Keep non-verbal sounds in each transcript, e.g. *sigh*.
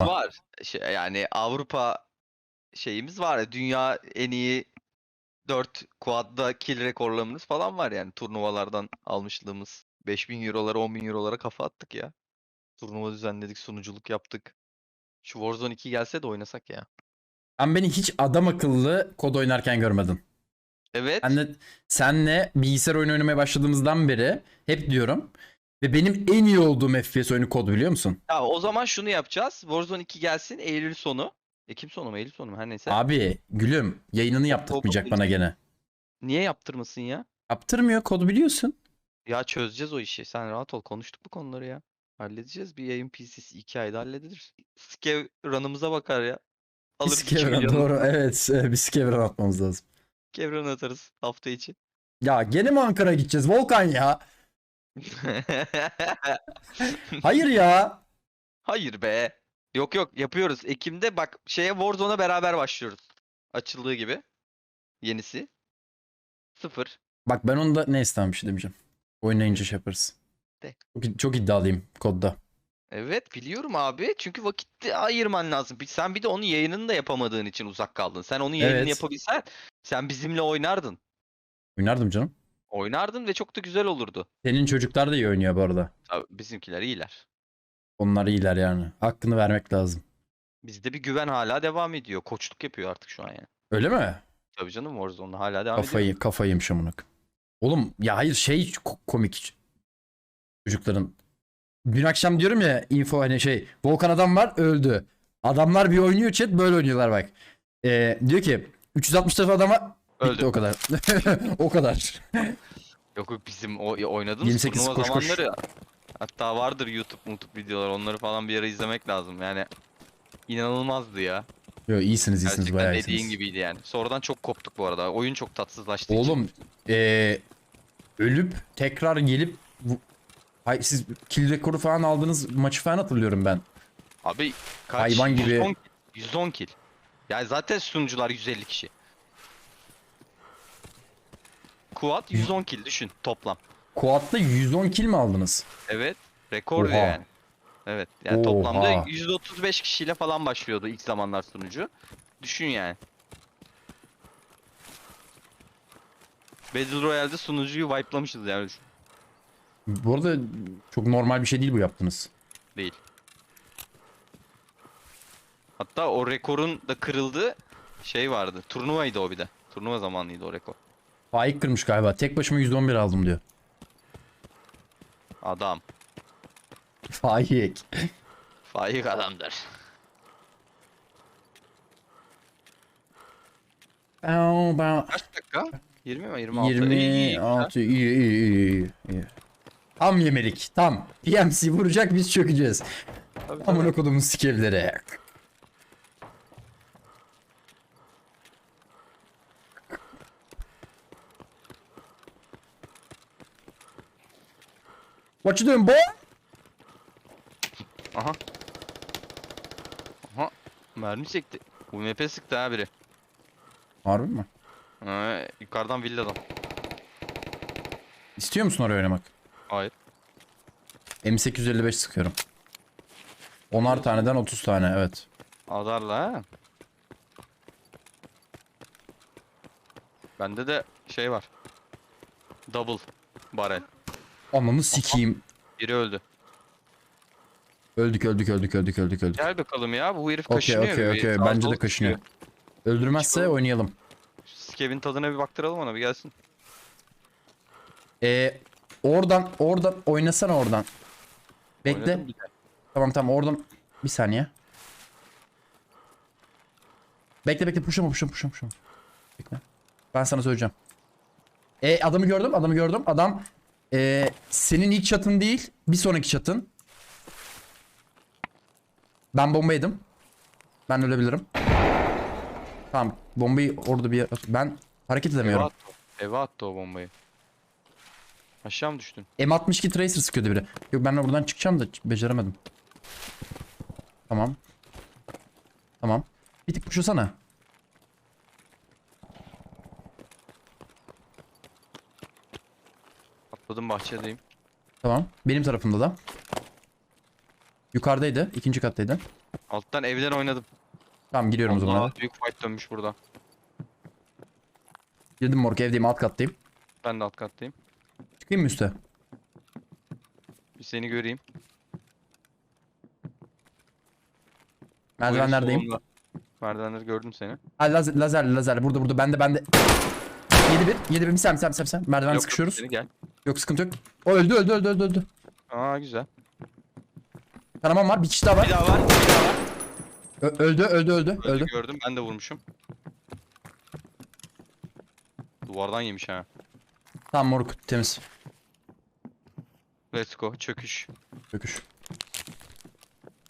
Var. Şey, yani Avrupa şeyimiz var. ya, Dünya en iyi 4 quad'da kill rekorlarımız falan var yani turnuvalardan almışlığımız. 5000 eurolara 10.000 eurolara kafa attık ya. Turnuva düzenledik, sunuculuk yaptık. Şu Warzone 2 gelse de oynasak ya. Sen beni hiç adam akıllı kod oynarken görmedin. Evet. Senle, senle bilgisayar oyunu oynamaya başladığımızdan beri hep diyorum. Ve benim en iyi olduğum FPS oyunu kod biliyor musun? Ya o zaman şunu yapacağız. Warzone 2 gelsin Eylül sonu. Ekim sonu mu Eylül sonu mu her neyse. Abi gülüm yayınını yaptırmayacak bana gene. Niye yaptırmasın ya? Yaptırmıyor kodu biliyorsun. Ya çözeceğiz o işi. Sen rahat ol. Konuştuk bu konuları ya. Halledeceğiz. Bir yayın PC'si 2 ayda halledilir. Skev run'ımıza bakar ya. Alırız 2 Biskevran doğru evet e, biskevran atmamız lazım. Skev run atarız hafta içi. Ya gene mi Ankara'ya gideceğiz Volkan ya? *laughs* Hayır ya. Hayır be. Yok yok yapıyoruz. Ekim'de bak şeye Warzone'a beraber başlıyoruz. Açıldığı gibi. Yenisi. Sıfır. Bak ben onda ne istemem şey demeyeceğim. Oynayınca şey yaparız. De. Çok, çok iddialıyım kodda. Evet biliyorum abi. Çünkü vakit ayırman lazım. Sen bir de onun yayınını da yapamadığın için uzak kaldın. Sen onun yayınını Evet. yapabilsen sen bizimle oynardın. Oynardım canım. Oynardın ve çok da güzel olurdu. Senin çocuklar da iyi oynuyor bu arada. Tabii bizimkiler iyiler. Onlar iyiler yani. Hakkını vermek lazım. Bizde bir güven hala devam ediyor. Koçluk yapıyor artık şu an yani. Öyle mi? Tabii canım Warzone'da hala devam ediyor. Kafayı kafayı yemiş amına koyayım. Oğlum ya hayır şey ko- komik çocukların. Dün akşam diyorum ya info hani şey Volkan adam var öldü. Adamlar bir oynuyor chat böyle oynuyorlar bak. Ee, diyor ki 360 defa adama bitti Öldü. o kadar. *laughs* o kadar. Yok yok bizim o oynadığımız 28 turnuva koş koş. zamanları hatta vardır YouTube YouTube videolar onları falan bir ara izlemek lazım. Yani inanılmazdı ya. Yo iyisiniz iyisiniz Gerçekten bayağı dediğin iyisiniz. gibiydi yani. Sonradan çok koptuk bu arada. Oyun çok tatsızlaştı. Oğlum ee, ölüp tekrar gelip bu... Hay, siz kill rekoru falan aldığınız maçı falan hatırlıyorum ben. Abi kaç? Hayvan gibi. 110, 110 kill. Yani zaten sunucular 150 kişi. Quad 110 kill düşün toplam. Quad'da 110 kill mi aldınız? Evet. Rekor Oha. yani. Evet. Yani Oha. toplamda 135 kişiyle falan başlıyordu ilk zamanlar sunucu. Düşün yani. Battle Royale'de sunucuyu wipe'lamışız yani. Bu arada çok normal bir şey değil bu yaptınız. Değil. Hatta o rekorun da kırıldığı şey vardı. Turnuvaydı o bir de. Turnuva zamanıydı o rekor. Faik kırmış galiba. Tek başıma 111 aldım diyor. Adam. Faik. Faik adamdır. Bow, bow. Kaç dakika? 20 mi? 26. İyi, iyi, iyi. 26 iyi iyi iyi iyi. iyi. Tam yemelik. Tam. PMC vuracak biz çökeceğiz. Tabii, tabii. Amına kodumun skevleri. What you doing boy? Aha. Aha. Mermi çekti. UMP sıktı ha biri. Harbi mi? Ha, yukarıdan villadan. İstiyor musun oraya oynamak? Hayır. M855 sıkıyorum. 10'ar taneden 30 tane evet. Adarla ha. Bende de şey var. Double barrel. Ananı sikeyim. Biri öldü. Öldük öldük öldük öldük öldük öldük. Gel bakalım ya bu herif Okey kaşınıyor. okey bir okey bence de kaşınıyor. çıkıyor. Öldürmezse oynayalım. Skevin tadına bir baktıralım ona bir gelsin. Ee, oradan oradan oynasana oradan. Bekle. Oynadım bir de. Tamam tamam oradan bir saniye. Bekle bekle puşlama puşlama puşlama puşlama. Bekle. Ben sana söyleyeceğim. E adamı gördüm adamı gördüm. Adam e, senin ilk çatın değil bir sonraki çatın. Ben bomba yedim. Ben ölebilirim. Tamam bombayı orada bir. Ben hareket Eve edemiyorum. attı. o. Eve attı o bombayı. Aşağı mı düştün? M62 Tracer sıkıyordu biri. Yok ben de buradan çıkacağım da beceremedim. Tamam. Tamam. Bir tık puşlasana. Atladım bahçedeyim. Tamam. Benim tarafımda da. Yukarıdaydı. ikinci kattaydı. Alttan evden oynadım. Tamam giriyorum o zaman. Büyük fight dönmüş burada. Girdim moruk evdeyim alt kattayım. Ben de alt kattayım. Çıkayım mı üste? Bir seni göreyim. Merdivenlerdeyim. Merdivenleri gördüm seni. Ha lazer, lazer lazer burada burada bende bende. 7 1 7 1 bir bir bir saniye, bir saniye. Merdiven Yok, sıkışıyoruz. Seni gel. Yok sıkıntı yok. O öldü öldü öldü öldü öldü. Aa güzel. Kanamam var bir kişi daha var. Bir daha var. Bir daha var. Ö- öldü öldü öldü Öldü, öldü. gördüm. Ben de vurmuşum. Duvardan yemiş ha. Tamam moruk temiz. Let's go. Çöküş. Çöküş.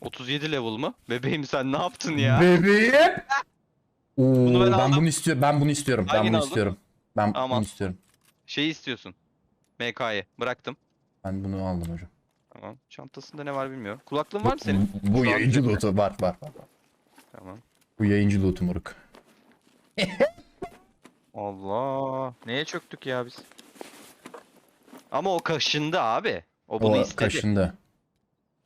37 level mı? Bebeğim sen ne yaptın ya? Bebeğim. Oo, Bunu ben ben, aldım. bunu istiyorum. Ben bunu istiyorum. ben Hangini bunu aldın? istiyorum. Ben Aman. bunu istiyorum. Şeyi istiyorsun. MK'yı. Bıraktım. Ben bunu aldım hocam. Tamam. Çantasında ne var bilmiyorum. Kulaklığın var mı senin? Bu, bu yayıncı loot'u var var var. var. Tamam. Bu yayıncı loot'u moruk. *laughs* Allah. Neye çöktük ya biz? Ama o kaşındı abi. O bunu O istedi. kaşındı.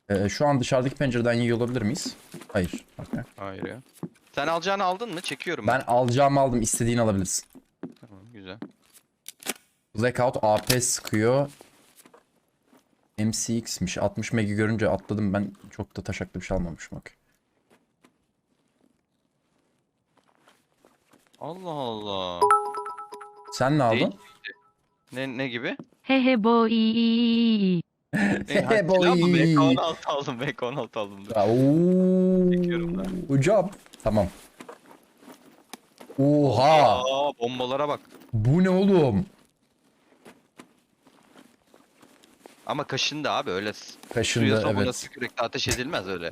Ee, şu an dışarıdaki pencereden yiyor olabilir miyiz? Hayır. Okey. Hayır ya. Sen alacağını aldın mı? Çekiyorum. Ben alacağımı aldım. İstediğini alabilirsin. Tamam güzel. Blackout AP sıkıyor. MCX'miş. 60 mega görünce atladım. Ben çok da taşaklı bir şey almamışım. Okey. Allah Allah. Sen ne aldın? Ne, ne gibi? Hehe boy. *laughs* Mı? boy. MK16 aldım. MK16 aldım. dur. Ya, Çekiyorum. Tamam. Oha. Aa, bombalara bak. Bu ne oğlum? Ama kaşındı abi öyle. s- Suya sabuna evet. sürekli ateş edilmez öyle.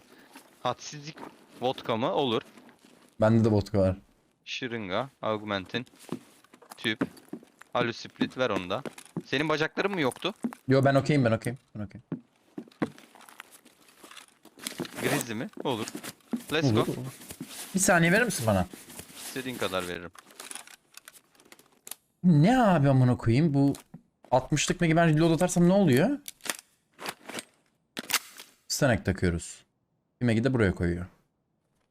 Hadsizlik vodka mı? Olur. Bende de vodka var. Şırınga, augmentin, tüp, halüsiplit ver onu da. Senin bacakların mı yoktu? Yo ben okeyim ben okeyim. Ben okeyim. Grizzly mi? Olur. Let's Olur, go. olur. Bir saniye verir misin bana? İstediğin kadar veririm. Ne abi amına koyayım bu 60'lık mega ben reload atarsam ne oluyor? Stanek takıyoruz. Megi de buraya koyuyor.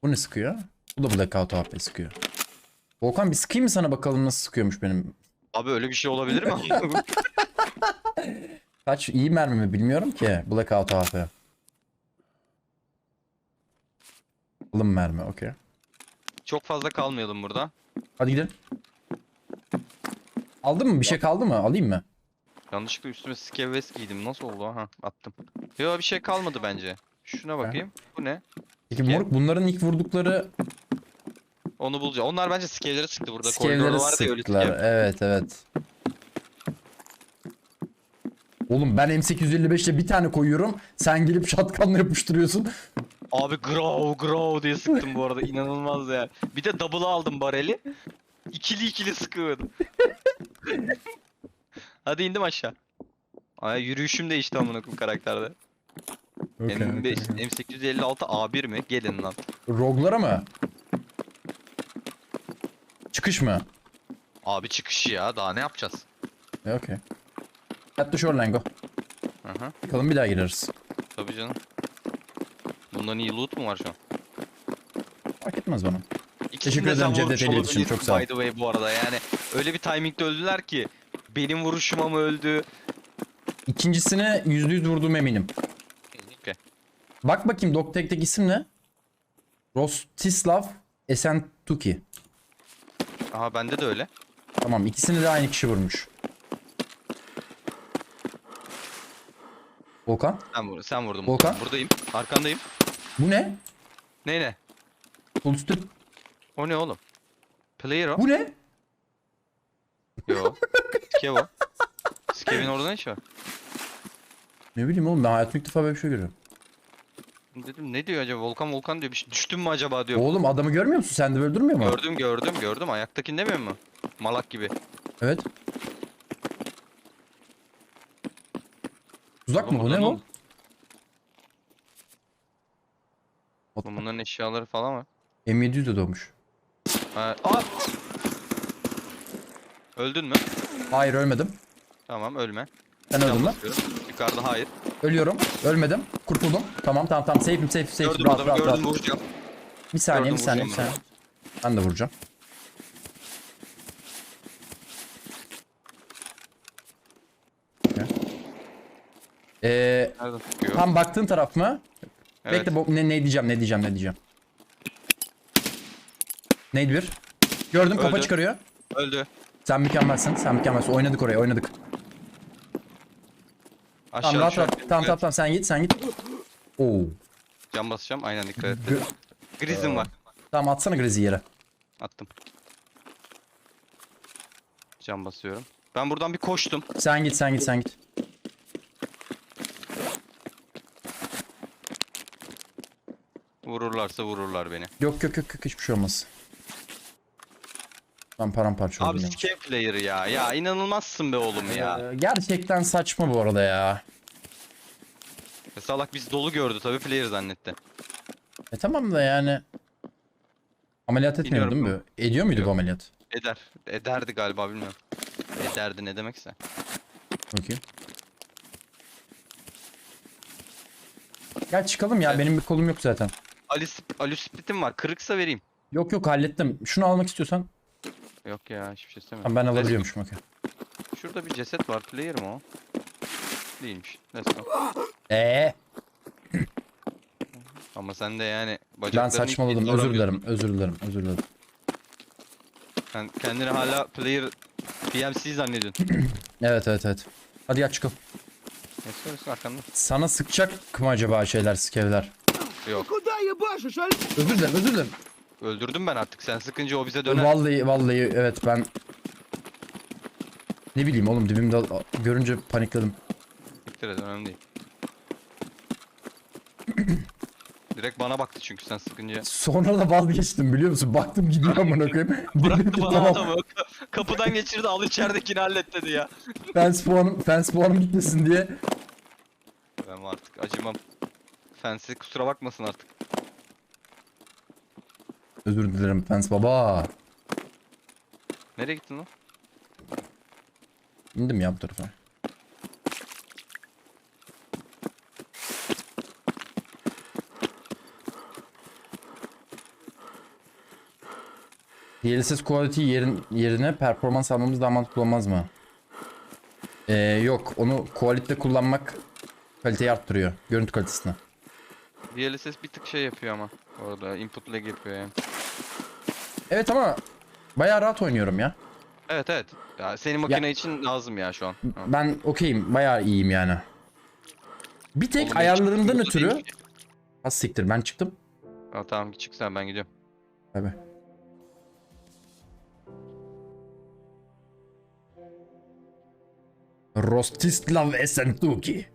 Bu ne sıkıyor? Bu da blackout AP sıkıyor. Volkan bir sıkayım mı sana bakalım nasıl sıkıyormuş benim. Abi öyle bir şey olabilir mi? *laughs* Kaç iyi mermi mi bilmiyorum ki blackout AP. Alın mermi okey. Çok fazla kalmayalım burada. Hadi gidelim. Aldın mı? Bir şey kaldı mı? Alayım mı? Yanlışlıkla üstüme skevves giydim. Nasıl oldu? Aha attım. Yo bir şey kalmadı bence. Şuna bakayım. Bu ne? Peki Skev- moruk bunların ilk vurdukları Onu bulacağım. Onlar bence skevleri sıktı burada. Skevleri Koridorda vardı ya öyle sıktılar. skev. Evet evet. Oğlum ben M855'te bir tane koyuyorum. Sen gelip şatkanla yapıştırıyorsun. Abi grow grow diye sıktım bu arada. İnanılmaz yani. Bir de double aldım bareli. İkili ikili sıkıyordum. *laughs* Hadi indim aşağı. Ay yürüyüşüm değişti amına koyayım karakterde. M5, M856 A1 mi? Gelin lan. Roglara mı? Çıkış mı? Abi çıkışı ya. Daha ne yapacağız? E, okey. At the shoreline go. Aha. Bakalım bir daha gireriz. Tabii canım. Bundan iyi loot mu var şu an? Fark etmez bana. İkisini Teşekkür de ederim sen Cevdet vurmuş Eli için, olabilirsin çok sağ ol. By the way bu arada yani öyle bir timingde öldüler ki benim vuruşuma mı öldü? İkincisine %100 vurduğum eminim. Okey. Bak bakayım Dogtag'deki isim ne? Rostislav Esentuki. Aha bende de öyle. Tamam ikisini de aynı kişi vurmuş. Volkan Sen vur, sen vurdun. Volkan? Buradayım. Arkandayım. bu ne? Ne ne? Sol üstte. O ne oğlum? Player o. Bu ne? Yo. Skev o. Skev'in orada ne işi var? Ne bileyim oğlum ben hayatımda ilk defa böyle bir şey görüyorum. Dedim ne diyor acaba? Volkan Volkan diyor. Bir şey düştün mü acaba diyor. Oğlum adamı görmüyor musun? Sen de öldürmüyor mu? Gördüm gördüm gördüm. Ayaktakini demiyor mu? Malak gibi. Evet. Tuzak mı bu ne bu? Oğlum Bunların eşyaları falan var. M700 de doğmuş. Ha, aa! Öldün mü? Hayır ölmedim. Tamam ölme. Sen öldün mü? basıyorum. Yukarıda hayır. Ölüyorum. Ölmedim. Kurtuldum. Tamam tamam tamam. Safe'im safe safe. Gördüm rahat adamı rahat gördüm rahat. vuracağım. Bir saniye gördüm, bir saniye bir vuracağım saniye. Ben de vuracağım. Ee, Nereden tam baktığın taraf mı? Evet. Bekle bu- ne, ne diyeceğim ne diyeceğim ne diyeceğim. Neydi bir? Gördüm kafa Öldü. çıkarıyor. Öldü. Sen mükemmelsin. Sen mükemmelsin. Oynadık oraya oynadık. Aşağı Tamam rahat düşer. rahat. Tamam tamam tamam sen git sen git. Oo. Cam basacağım. Aynen dikkat et. Gö- Grizim var. tamam atsana Grizzly yere. Attım. Cam basıyorum. Ben buradan bir koştum. Sen git sen git sen git. Vururlarsa vururlar beni. Yok yok yok yok hiçbir şey olmaz. Ben paramparça Abi oldum ya. scam player ya. Ya inanılmazsın be oğlum ya. Ee, gerçekten saçma bu arada ya. E, Salak biz dolu gördü tabii player zannetti. E tamam da yani. Ameliyat etmiyor değil Bilmiyorum mi? Ediyor muydu bu Yok. ameliyat? Eder. Ederdi galiba bilmiyorum. Ederdi ne demekse. Okey. Gel çıkalım ya Evet. benim bir kolum yok zaten. Alice, Alusplit'im var. Kırıksa vereyim. Yok yok hallettim. Şunu almak istiyorsan Yok ya hiçbir şey istemiyorum. tamam, ben alabiliyormuşum okey. Şurada bir ceset var. Player mi o? Değilmiş. Let's go. Eee *clears throat* Ama sen de yani ben bacaklarını saçmaladım. Özür dilerim. Özür dilerim. Özür dilerim. Sen kendini hala player PMC zannediyorsun. *clears throat* Evet evet evet. Hadi gel çıkalım. ne söylüyorsun arkanda? Sana sıkacak mı acaba şeyler skevler? Yok. Özür dilerim özür dilerim. Öldürdüm ben artık. Sen sıkınca o bize döner. Vallahi vallahi evet ben ne bileyim oğlum dibimde görünce panikledim. Siktir et önemli değil. *clears throat* Direkt bana baktı çünkü sen sıkınca. Sonra da vazgeçtim biliyor musun? Baktım gidiyor amına koyayım. *laughs* Bıraktı bana tamam. adamı. Kapıdan geçirdi al içeridekini hallet dedi ya. *laughs* Fence puanım, fence puanım gitmesin diye. Ben artık acımam. Fensi kusura bakmasın artık. Özür dilerim fence baba. Nereye gittin lan? İndim ya bu tarafa. DLSS quality yerin, yerine performans almamız daha mantıklı olmaz mı? Ee, yok onu quality'de kullanmak kaliteyi arttırıyor. Görüntü kalitesini. DLSS bir tık şey yapıyor ama. Orada input lag yapıyor yani. Evet ama bayağı rahat oynuyorum ya. Evet evet. Ya senin makine için lazım ya şu an. Ha. Ben okeyim bayağı iyiyim yani. Bir tek Oğlum, ayarlarından burada ötürü... Az siktir ben çıktım. Ha, tamam çık sen ben gidiyorum. Tabii. Rostislav Esentuki.